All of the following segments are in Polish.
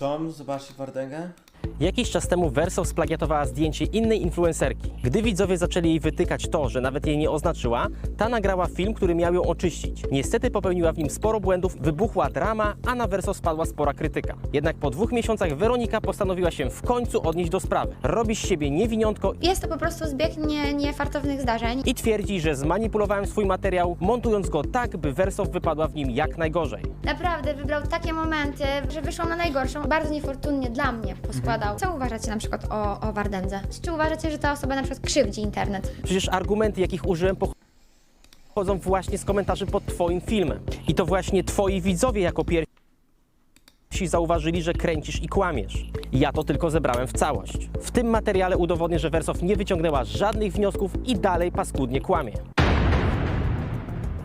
Tom, zobaczcie Wardęgę. Jakiś czas temu Verso splagiatowała zdjęcie innej influencerki. Gdy widzowie zaczęli jej wytykać to, że nawet jej nie oznaczyła, ta nagrała film, który miał ją oczyścić. Niestety popełniła w nim sporo błędów, wybuchła drama, a na Verso spadła spora krytyka. Jednak po dwóch miesiącach Weronika postanowiła się w końcu odnieść do sprawy. Robi z siebie niewiniątko Jest to po prostu zbieg nie, niefartownych zdarzeń. i twierdzi, że zmanipulowałem swój materiał, montując go tak, by Verso wypadła w nim jak najgorzej. Naprawdę wybrał takie momenty, że wyszło na najgorszą. Bardzo niefortunnie dla mnie poskładał. Co uważacie na przykład o, o Wardędze? Czy uważacie, że ta osoba na przykład krzywdzi internet? Przecież argumenty, jakich użyłem, pochodzą właśnie z komentarzy pod Twoim filmem. I to właśnie Twoi widzowie jako pierwsi zauważyli, że kręcisz i kłamiesz. Ja to tylko zebrałem w całość. W tym materiale udowodnię, że Wersow nie wyciągnęła żadnych wniosków i dalej paskudnie kłamie.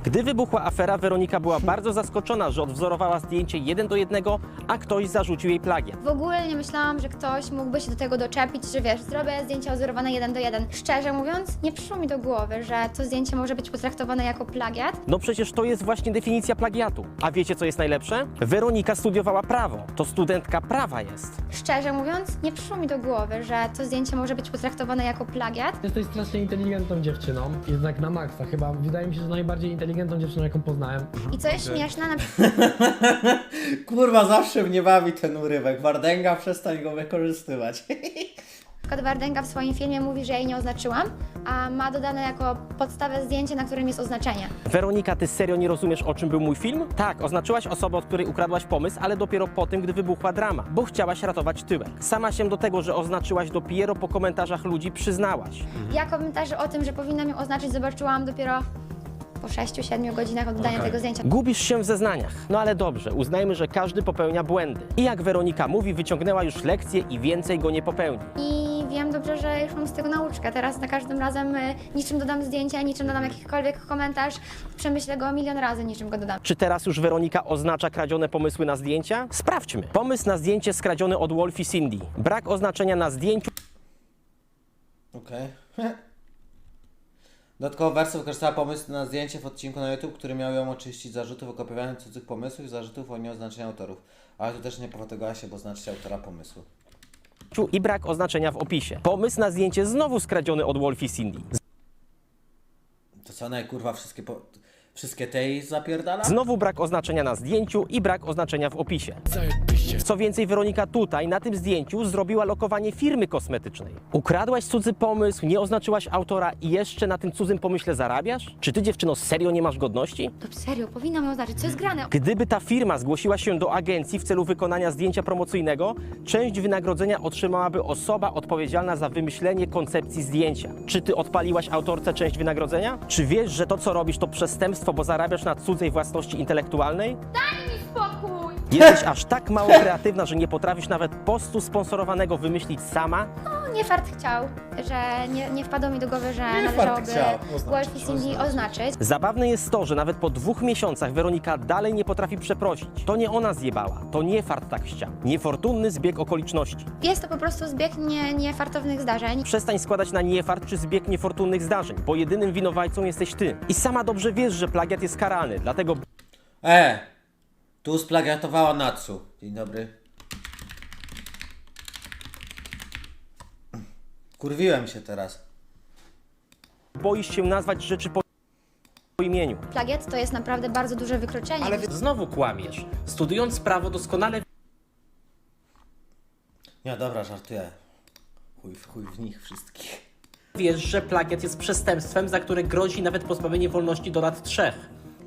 Gdy wybuchła afera, Weronika była bardzo zaskoczona, że odwzorowała zdjęcie jeden do jednego, a ktoś zarzucił jej plagiat. W ogóle nie myślałam, że ktoś mógłby się do tego doczepić, że wiesz, zrobię zdjęcie odzorowane jeden do jeden. Szczerze mówiąc, nie przyszło mi do głowy, że to zdjęcie może być potraktowane jako plagiat. No przecież to jest właśnie definicja plagiatu. A wiecie co jest najlepsze? Weronika studiowała prawo. To studentka prawa jest. Szczerze mówiąc, nie przyszło mi do głowy, że to zdjęcie może być potraktowane jako plagiat. Jesteś strasznie inteligentną dziewczyną, jednak na maksa. Chyba wydaje mi się, że najbardziej inteligentną dziewczyną, jaką poznałem. I co jest śmieszne, na Kurwa, zawsze mnie bawi ten urywek. Wardęga, przestań go wykorzystywać. przykład Wardęga w swoim filmie mówi, że jej nie oznaczyłam, a ma dodane jako podstawę zdjęcie, na którym jest oznaczenie. Weronika, ty serio nie rozumiesz, o czym był mój film? Tak, oznaczyłaś osobę, od której ukradłaś pomysł, ale dopiero po tym, gdy wybuchła drama, bo chciałaś ratować tyłek. Sama się do tego, że oznaczyłaś dopiero po komentarzach ludzi przyznałaś. Ja komentarze o tym, że powinnam ją oznaczyć, zobaczyłam dopiero po 6-7 godzinach od dodania tego zdjęcia. Gubisz się w zeznaniach. No ale dobrze, uznajmy, że każdy popełnia błędy. I jak Weronika mówi, wyciągnęła już lekcję i więcej go nie popełni. I wiem dobrze, że już mam z tego nauczkę. Teraz na każdym razem y, niczym dodam zdjęcie, niczym dodam jakikolwiek komentarz. Przemyślę go milion razy, niczym go dodam. Czy teraz już Weronika oznacza kradzione pomysły na zdjęcia? Sprawdźmy. Pomysł na zdjęcie skradziony od Wolfie Cindy. Brak oznaczenia na zdjęciu Okej. Dodatkowo wersja wykorzystała pomysł na zdjęcie w odcinku na YouTube, który miał ją oczyścić zarzutów o kopiowanie cudzych pomysłów i zarzutów o nieoznaczeniu autorów. Ale tu też nie pofatygowała się, bo znaczycie autora pomysłu. i brak oznaczenia w opisie. Pomysł na zdjęcie znowu skradziony od Wolfie Cindy. To co, ona kurwa wszystkie, po... wszystkie tej zapierdala? Znowu brak oznaczenia na zdjęciu i brak oznaczenia w opisie. Co więcej, Weronika tutaj na tym zdjęciu zrobiła lokowanie firmy kosmetycznej. Ukradłaś cudzy pomysł, nie oznaczyłaś autora i jeszcze na tym cudzym pomyśle zarabiasz? Czy ty dziewczyno serio nie masz godności? To serio, powinnam ją oznaczyć. Co jest grane? Gdyby ta firma zgłosiła się do agencji w celu wykonania zdjęcia promocyjnego, część wynagrodzenia otrzymałaby osoba odpowiedzialna za wymyślenie koncepcji zdjęcia. Czy ty odpaliłaś autorce część wynagrodzenia? Czy wiesz, że to co robisz to przestępstwo, bo zarabiasz na cudzej własności intelektualnej? Daj mi spokój! Jesteś aż tak mało kreatywna, że nie potrafisz nawet postu sponsorowanego wymyślić sama? Nie fart chciał, że nie, nie wpadło mi do głowy, że Nie fart należałoby chciał. Oznaczyć, Wolfie Cindy oznaczyć. oznaczyć. Zabawne jest to, że nawet po dwóch miesiącach Weronika dalej nie potrafi przeprosić. To nie ona zjebała, to nie fart tak chciał. Niefortunny zbieg okoliczności. Jest to po prostu zbieg nie, niefartownych zdarzeń. Przestań składać na niefart czy zbieg niefortunnych zdarzeń, bo jedynym winowajcą jesteś ty. I sama dobrze wiesz, że plagiat jest karalny, dlatego E! Tu splagiatowała Natsu. Dzień dobry. Kurwiłem się teraz. boisz się nazwać rzeczy po po imieniu. Plagiat to jest naprawdę bardzo duże wykroczenie. Ale znowu kłamiesz. Studiując prawo doskonale Nie, dobra, żartuję. Chuj, w- chuj w nich wszystkich. wiesz, że plagiat jest przestępstwem, za które grozi nawet pozbawienie wolności do lat trzech.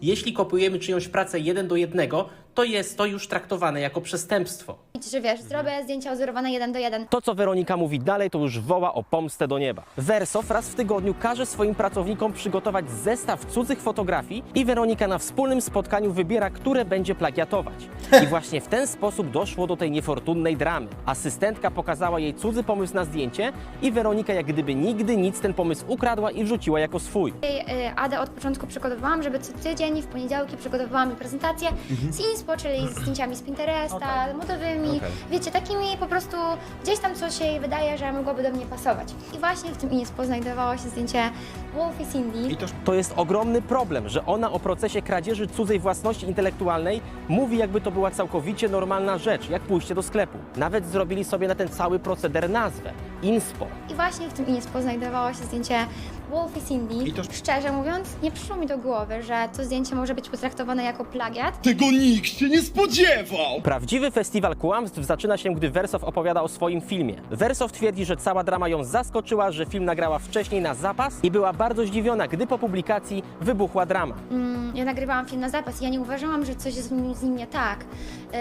Jeśli kopiujemy czyjąś pracę jeden do jednego, to jest to już traktowane jako przestępstwo. że wiesz, zrobię zdjęcia odzorowane jeden do jeden. To, co Weronika mówi dalej, to już woła o pomstę do nieba. Wersow raz w tygodniu każe swoim pracownikom przygotować zestaw cudzych fotografii i Weronika na wspólnym spotkaniu wybiera, które będzie plagiatować. I właśnie w ten sposób doszło do tej niefortunnej dramy. Asystentka pokazała jej cudzy pomysł na zdjęcie i Weronika jak gdyby nigdy nic ten pomysł ukradła i wrzuciła jako swój. Y, Adę od początku przygotowałam, żeby co tydzień w poniedziałki przygotowywałam mi prezentację z inspiracji inspo, czyli zdjęciami z Pinteresta, modowymi, Okej. wiecie, takimi po prostu gdzieś tam, co się jej wydaje, że mogłoby do mnie pasować. I właśnie w tym inspo znajdowało się zdjęcie Wolfie Cindy. To jest ogromny problem, że ona o procesie kradzieży cudzej własności intelektualnej mówi, jakby to była całkowicie normalna rzecz, jak pójście do sklepu. Nawet zrobili sobie na ten cały proceder nazwę Inspo. I właśnie w tym inspo znajdowało się zdjęcie Wolfie Cindy. Szczerze mówiąc, nie przyszło mi do głowy, że to zdjęcie może być potraktowane jako plagiat. Tego nikt się nie spodziewał! Prawdziwy festiwal kłamstw zaczyna się, gdy Wersow opowiada o swoim filmie. Wersow twierdzi, że cała drama ją zaskoczyła, że film nagrała wcześniej na zapas i była bardzo zdziwiona, gdy po publikacji wybuchła drama. Mm, Ja nagrywałam film na zapas i ja nie uważałam, że coś jest z nim, z nim nie tak. Yy,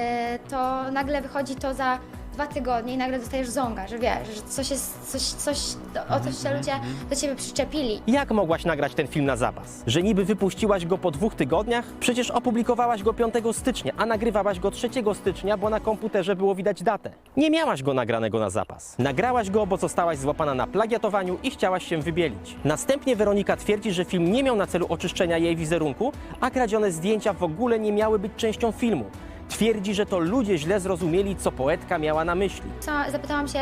to nagle wychodzi to za dwa tygodnie i nagle dostajesz zonga, że wiesz, że coś jest, coś, coś, o coś się ludzie do ciebie przyczepili. Jak mogłaś nagrać ten film na zapas? Że niby wypuściłaś go po dwóch tygodniach? Przecież opublikowałaś go 5 stycznia, a nagrywałaś go 3 stycznia, bo na komputerze było widać datę. Nie miałaś go nagranego na zapas. Nagrałaś go, bo zostałaś złapana na plagiatowaniu i chciałaś się wybielić. Następnie Weronika twierdzi, że film nie miał na celu oczyszczenia jej wizerunku, a kradzione zdjęcia w ogóle nie miały być częścią filmu. Twierdzi, że to ludzie źle zrozumieli, co poetka miała na myśli. Zapytałam się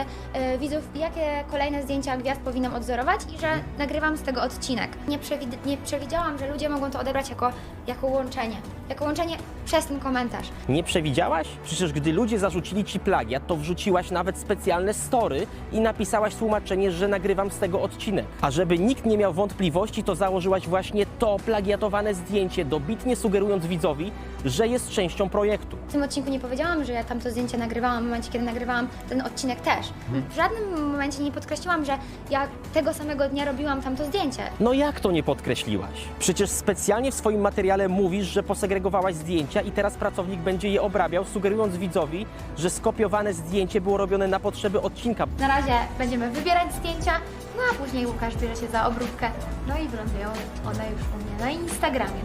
y, widzów, jakie kolejne zdjęcia gwiazd powinnam odzorować i że nagrywam z tego odcinek. Nie, przewid- nie przewidziałam, że ludzie mogą to odebrać jako, jako łączenie. Jako łączenie przez ten komentarz. Nie przewidziałaś? Przecież gdy ludzie zarzucili ci plagiat, to wrzuciłaś nawet specjalne story i napisałaś tłumaczenie, że nagrywam z tego odcinek. A żeby nikt nie miał wątpliwości, to założyłaś właśnie to plagiatowane zdjęcie, dobitnie sugerując widzowi, że jest częścią projektu. W tym odcinku nie powiedziałam, że ja tam to zdjęcie nagrywałam w momencie, kiedy nagrywałam ten odcinek też. W żadnym momencie nie podkreśliłam, że ja tego samego dnia robiłam tam to zdjęcie. No jak to nie podkreśliłaś? Przecież specjalnie w swoim materiale mówisz, że posegregowałaś zdjęcia i teraz pracownik będzie je obrabiał, sugerując widzowi, że skopiowane zdjęcie było robione na potrzeby odcinka. Na razie będziemy wybierać zdjęcia, no a później Łukasz bierze się za obróbkę, no i wylądują one już u mnie na Instagramie.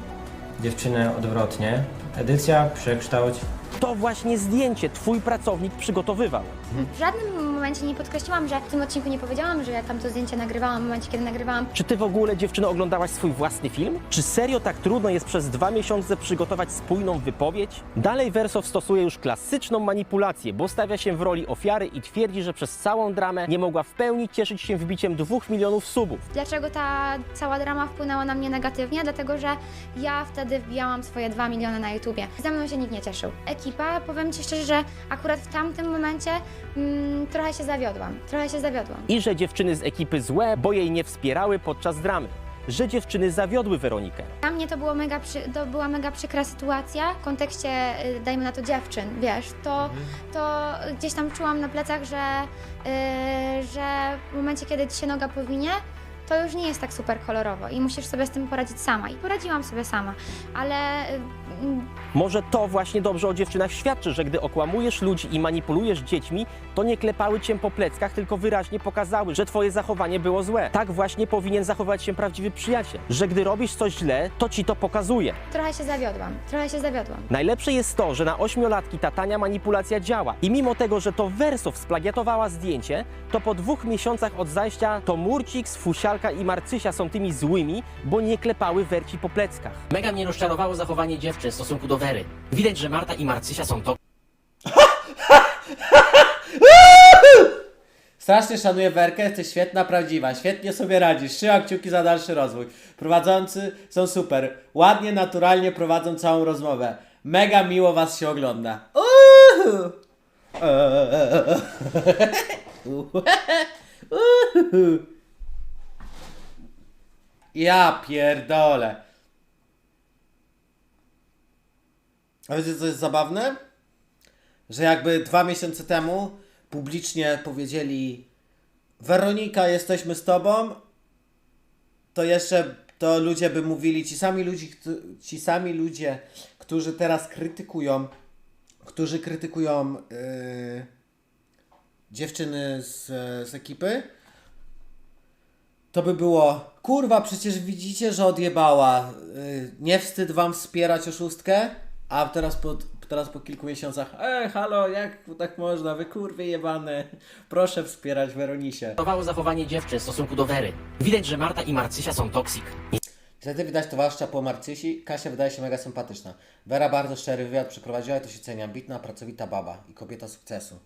Dziewczyny odwrotnie. Edycja, przekształć. To właśnie zdjęcie twój pracownik przygotowywał. W żadnym momencie nie podkreśliłam, że w tym odcinku nie powiedziałam, że ja tam to zdjęcie nagrywałam w momencie, kiedy nagrywałam. Czy ty w ogóle, dziewczyno, oglądałaś swój własny film? Czy serio tak trudno jest przez dwa miesiące przygotować spójną wypowiedź? Dalej Wersow stosuje już klasyczną manipulację, bo stawia się w roli ofiary i twierdzi, że przez całą dramę nie mogła w pełni cieszyć się wbiciem dwóch milionów subów. Dlaczego ta cała drama wpłynęła na mnie negatywnie? Dlatego, że ja wtedy wbijałam swoje 2 miliony na YouTubie. Ze mną się nikt nie cieszył. Ekipa, powiem Ci szczerze, że akurat w tamtym momencie mm, trochę się zawiodłam. Trochę się zawiodłam. I że dziewczyny z ekipy złe, bo jej nie wspierały podczas dramy. Że dziewczyny zawiodły Weronikę. Dla mnie to, było mega przy, to była mega przykra sytuacja w kontekście, y, dajmy na to dziewczyn, wiesz, to, to gdzieś tam czułam na plecach, że, y, że w momencie, kiedy Ci się noga powinie, to już nie jest tak super kolorowo i musisz sobie z tym poradzić sama. I poradziłam sobie sama, ale y, mm, Może to właśnie dobrze o dziewczynach świadczy, że gdy okłamujesz ludzi i manipulujesz dziećmi, to nie klepały cię po pleckach, tylko wyraźnie pokazały, że twoje zachowanie było złe. Tak właśnie powinien zachować się prawdziwy przyjaciel, że gdy robisz coś źle, to ci to pokazuje. trochę się zawiodłam, trochę się zawiodłam. Najlepsze jest to, że na ośmiolatki ta tania manipulacja działa. I mimo tego, że to Wersow splagiatowała zdjęcie, to po dwóch miesiącach od zajścia to Murcik, Fusialka i Marcysia są tymi złymi, bo nie klepały Werci po pleckach. Mega mnie rozczarowało zachowanie dziewczyn w stosunku do Wery. Widać, że Marta i Marcysia są to Strasznie szanuję Werkę, jesteś świetna, prawdziwa, świetnie sobie radzisz, trzymam kciuki za dalszy rozwój. Prowadzący są super, ładnie, naturalnie prowadzą całą rozmowę. Mega miło was się ogląda. Uhu. Uhu. Ja pierdolę. A wiecie co jest zabawne? Że jakby dwa miesiące temu publicznie powiedzieli Weronika, jesteśmy z tobą, to jeszcze to ludzie by mówili, ci sami, ludzi, ci sami ludzie, którzy teraz krytykują, którzy krytykują yy, dziewczyny z, z ekipy, to by było, kurwa, przecież widzicie, że odjebała. Yy, nie wstyd wam wspierać oszustkę? A teraz po, teraz po kilku miesiącach, e, halo, jak tak można, wy kurwy jebane, proszę wspierać Weronisie. zachowanie dziewczyn w stosunku do Wery. Widać, że Marta i Marcysia są toksik. Wtedy widać towarzysza po Marcysi. Kasia wydaje się mega sympatyczna. Wera bardzo szczery wywiad przeprowadziła i to się ceni. Ambitna, pracowita baba i kobieta sukcesu.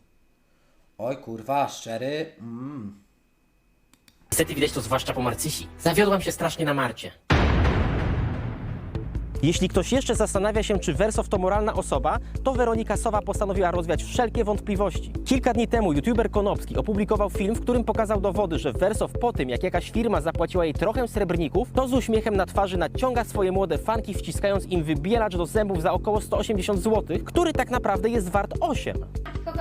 Oj kurwa, szczery. Mm. Niestety widać to zwłaszcza po Marcysi. Zawiodłam się strasznie na Marcie. Jeśli ktoś jeszcze zastanawia się, czy Wersow to moralna osoba, to Weronika Sowa postanowiła rozwiać wszelkie wątpliwości. Kilka dni temu youtuber Konopski opublikował film, w którym pokazał dowody, że Wersow po tym, jak jakaś firma zapłaciła jej trochę srebrników, to z uśmiechem na twarzy naciąga swoje młode fanki, wciskając im wybielacz do zębów za około 180 zł, który tak naprawdę jest wart 8.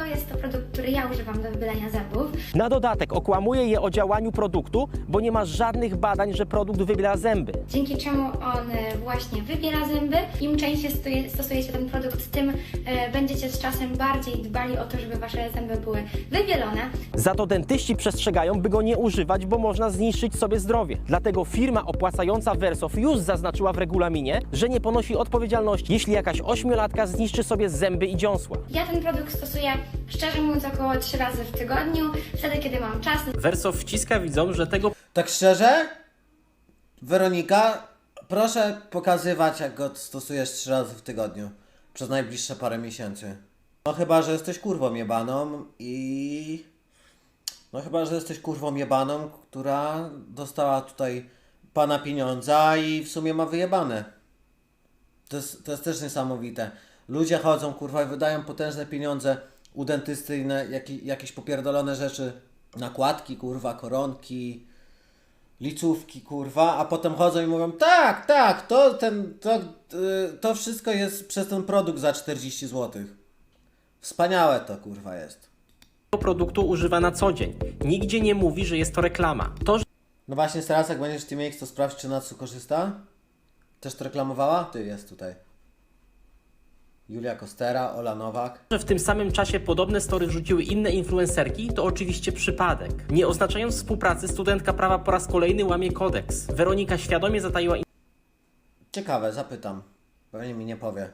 Jest to produkt, który ja używam do wybylenia zębów? Na dodatek okłamuje je o działaniu produktu, bo nie ma żadnych badań, że produkt wybiela zęby. Dzięki czemu on e, właśnie wybiera zęby. Im częściej stosuje, stosujecie ten produkt, tym e, będziecie z czasem bardziej dbali o to, żeby wasze zęby były wybielone. Za to dentyści przestrzegają, by go nie używać, bo można zniszczyć sobie zdrowie. Dlatego firma opłacająca Wersow już zaznaczyła w regulaminie, że nie ponosi odpowiedzialności, jeśli jakaś ośmiolatka zniszczy sobie zęby i dziąsła. Ja ten produkt stosuję szczerze mówiąc około 3 razy w tygodniu, wtedy kiedy mam czas. Wersow wciska widzom, że tego Tak szczerze, Weronika, proszę pokazywać, jak go stosujesz trzy razy w tygodniu przez najbliższe parę miesięcy. No chyba, że jesteś kurwą jebaną i... No chyba, że jesteś kurwą jebaną, która dostała tutaj pana pieniądza i w sumie ma wyjebane. To jest, to jest też niesamowite. Ludzie chodzą, kurwa, i wydają potężne pieniądze u dentysty na jaki, jakieś popierdolone rzeczy. Nakładki, kurwa, koronki, licówki, kurwa, a potem chodzą i mówią, tak, tak, to, ten, to, y, to wszystko jest przez ten produkt za 40 zł. Wspaniałe to, kurwa, jest. produktu używa na co dzień. Nigdzie nie mówi, że jest to reklama. To, No właśnie teraz jak będziesz w TeamX, to sprawdź, czy Natsu korzysta. Też to reklamowała? Ty, jest tutaj. Julia Kostera, Ola Nowak. że w tym samym czasie podobne story wrzuciły inne influencerki, to oczywiście przypadek. Nie oznaczając współpracy, studentka prawa po raz kolejny łamie kodeks. Weronika świadomie zataiła Ciekawe, zapytam. Pewnie mi nie powie.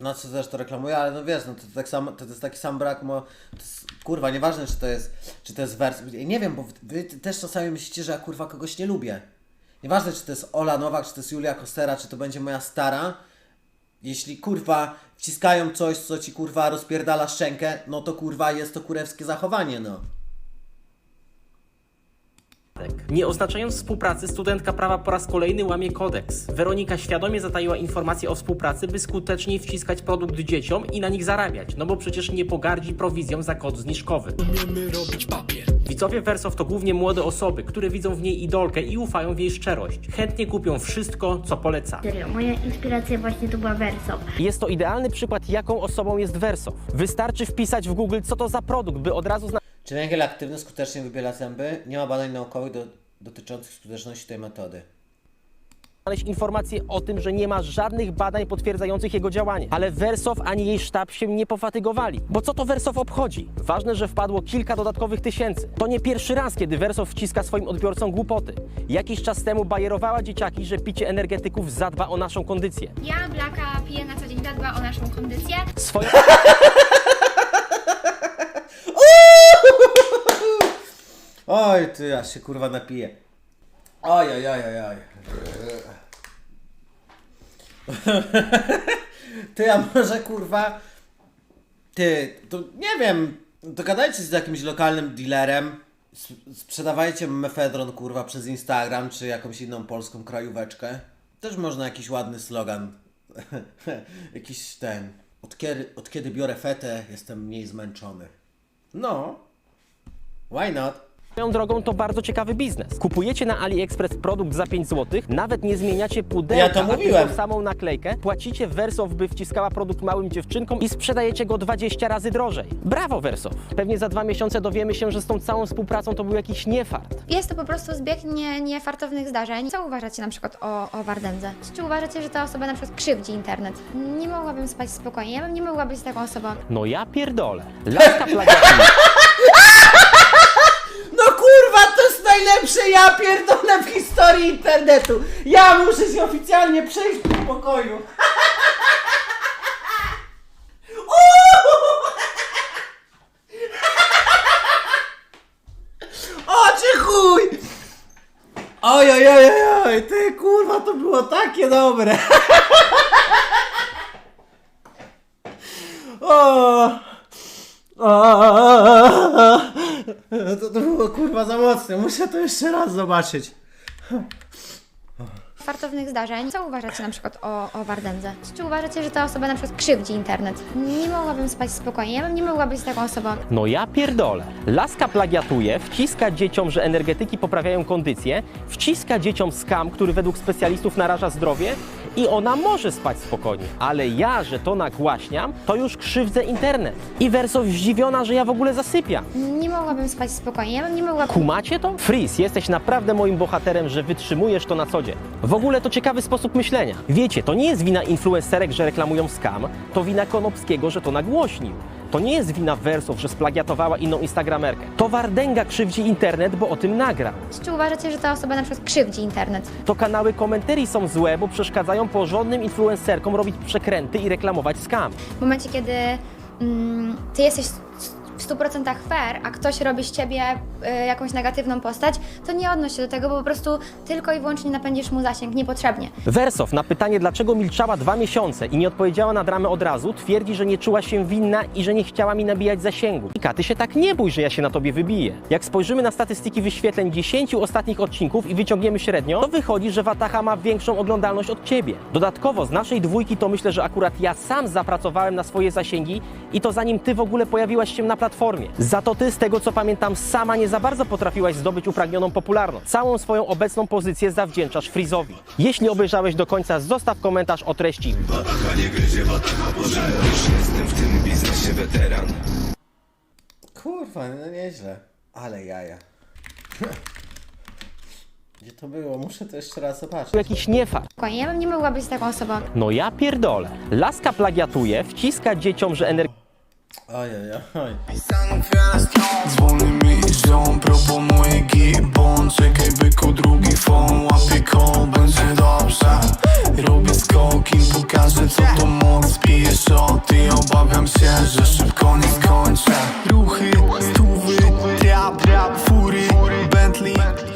Na co to reklamuje, ale no wiesz, no to, tak samo, to, to jest taki sam brak, mo, jest, kurwa, nieważne czy to jest, czy to jest wers, nie wiem, bo wy też czasami myślicie, że ja kurwa kogoś nie lubię. Nieważne czy to jest Ola Nowak, czy to jest Julia Kostera, czy to będzie moja stara, jeśli kurwa wciskają coś, co ci kurwa rozpierdala szczękę, no to kurwa jest to kurewskie zachowanie, no. Nie oznaczając współpracy, studentka prawa po raz kolejny łamie kodeks. Weronika świadomie zataiła informacje o współpracy, by skuteczniej wciskać produkt dzieciom i na nich zarabiać, no bo przecież nie pogardzi prowizją za kod zniżkowy. Widzowie Wersow to głównie młode osoby, które widzą w niej idolkę i ufają w jej szczerość. Chętnie kupią wszystko, co poleca. Serio, moja inspiracja właśnie to była Verso. Jest to idealny przykład, jaką osobą jest Wersow. Wystarczy wpisać w Google, co to za produkt, by od razu Czy węgiel aktywny skutecznie wybiela zęby? Nie ma badań naukowych do, dotyczących skuteczności tej metody. znaleźć informacje o tym, że nie ma żadnych badań potwierdzających jego działanie. Ale Wersow ani jej sztab się nie pofatygowali. Bo co to Wersow obchodzi? Ważne, że wpadło kilka dodatkowych tysięcy. To nie pierwszy raz, kiedy Wersow wciska swoim odbiorcom głupoty. Jakiś czas temu bajerowała dzieciaki, że picie energetyków zadba o naszą kondycję. Ja, Blaka, piję na co dzień, dba o naszą kondycję. Swoją Oj, ty, aż się kurwa napiję. Oj, oj, oj, oj, oj. Ty, a może kurwa... Ty, to nie wiem, dogadajcie się z jakimś lokalnym dealerem, sprzedawajcie mefedron kurwa przez Instagram, czy jakąś inną polską krajóweczkę. Też można jakiś ładny slogan. jakiś ten... Od kiedy, od kiedy biorę fetę, jestem mniej zmęczony. No, why not? Swoją drogą to bardzo ciekawy biznes. Kupujecie na AliExpress produkt za 5 zł, nawet nie zmieniacie pudełka, Ja to a mówiłem. tylko samą naklejkę, płacicie Wersow, by wciskała produkt małym dziewczynkom i sprzedajecie go 20 razy drożej. Brawo Wersow! Pewnie za dwa miesiące dowiemy się, że z tą całą współpracą to był jakiś niefart. Jest to po prostu zbieg nie, niefartownych zdarzeń. Co uważacie na przykład o, o Wardędze? Czy uważacie, że ta osoba na przykład krzywdzi internet? Nie mogłabym spać spokojnie, ja bym nie mogła być taką osobą. No ja pierdolę. Laska plagiatuje. No najlepsze ja pierdolę w historii internetu. Ja muszę się oficjalnie przejść po pokoju. O, czy chuj! Oj, oj, oj, oj, ty kurwa, to było takie dobre. o, o, to, to było kurwa za mocne, muszę to jeszcze raz zobaczyć. fartownych zdarzeń. Co uważacie na przykład o, o Wardędze? Czy uważacie, że ta osoba na przykład krzywdzi internet? Nie mogłabym spać spokojnie, ja bym nie mogła być taką osobą. No ja pierdolę. Laska plagiatuje, wciska dzieciom, że energetyki poprawiają kondycję, wciska dzieciom skam, który według specjalistów naraża zdrowie i ona może spać spokojnie. Ale ja, że to nagłaśniam, to już krzywdzę internet. I Wersow zdziwiona, że ja w ogóle zasypiam. Nie mogłabym spać spokojnie, ja bym nie mogła... Kumacie to? Freeze, jesteś naprawdę moim bohaterem, że wytrzymujesz to na co dzień. W ogóle to ciekawy sposób myślenia. Wiecie, to nie jest wina influencerek, że reklamują skam, to wina Konopskiego, że to nagłośnił. To nie jest wina Wersów, że splagiatowała inną instagramerkę. To Wardęga krzywdzi internet, bo o tym nagrał. Czy uważacie, że ta osoba na przykład krzywdzi internet? To kanały komentarii są złe, bo przeszkadzają porządnym influencerkom robić przekręty i reklamować skam. W momencie, kiedy mm, ty jesteś w 100% fair, a ktoś robi z ciebie y, jakąś negatywną postać, to nie odnoś się do tego, bo po prostu tylko i wyłącznie napędzisz mu zasięg niepotrzebnie. Wersow na pytanie, dlaczego milczała dwa miesiące i nie odpowiedziała na dramę od razu, twierdzi, że nie czuła się winna i że nie chciała mi nabijać zasięgu. Ika, ty się tak nie bój, że ja się na tobie wybiję. Jak spojrzymy na statystyki wyświetleń 10 ostatnich odcinków i wyciągniemy średnio, to wychodzi, że Wataha ma większą oglądalność od ciebie. Dodatkowo z naszej dwójki to myślę, że akurat ja sam zapracowałem na swoje zasięgi i to zanim ty w ogóle pojawiłaś się na platformie. Za to ty, z tego co pamiętam, sama nie za bardzo potrafiłaś zdobyć upragnioną popularność. Całą swoją obecną pozycję zawdzięczasz Frizowi. Jeśli obejrzałeś do końca, zostaw komentarz o treści Kurwa, no nieźle. Ale jaja. Gdzie to było? Muszę to jeszcze raz zobaczyć. jakiś niefart. Spokojnie, ja bym nie mogła być taką osobą. No ja pierdolę. Laska plagiatuje, wciska dzieciom, że energia Ojej, oj. Dzwoni mi ziom, proponuje gibon Czekaj byku, drugi fon, łapie koł, będzie dobrze Robię skoki, pokażę co to moc Piję szoty, obawiam się, że szybko nie skończę. Ruchy, stówy, trap, fury, Bentley.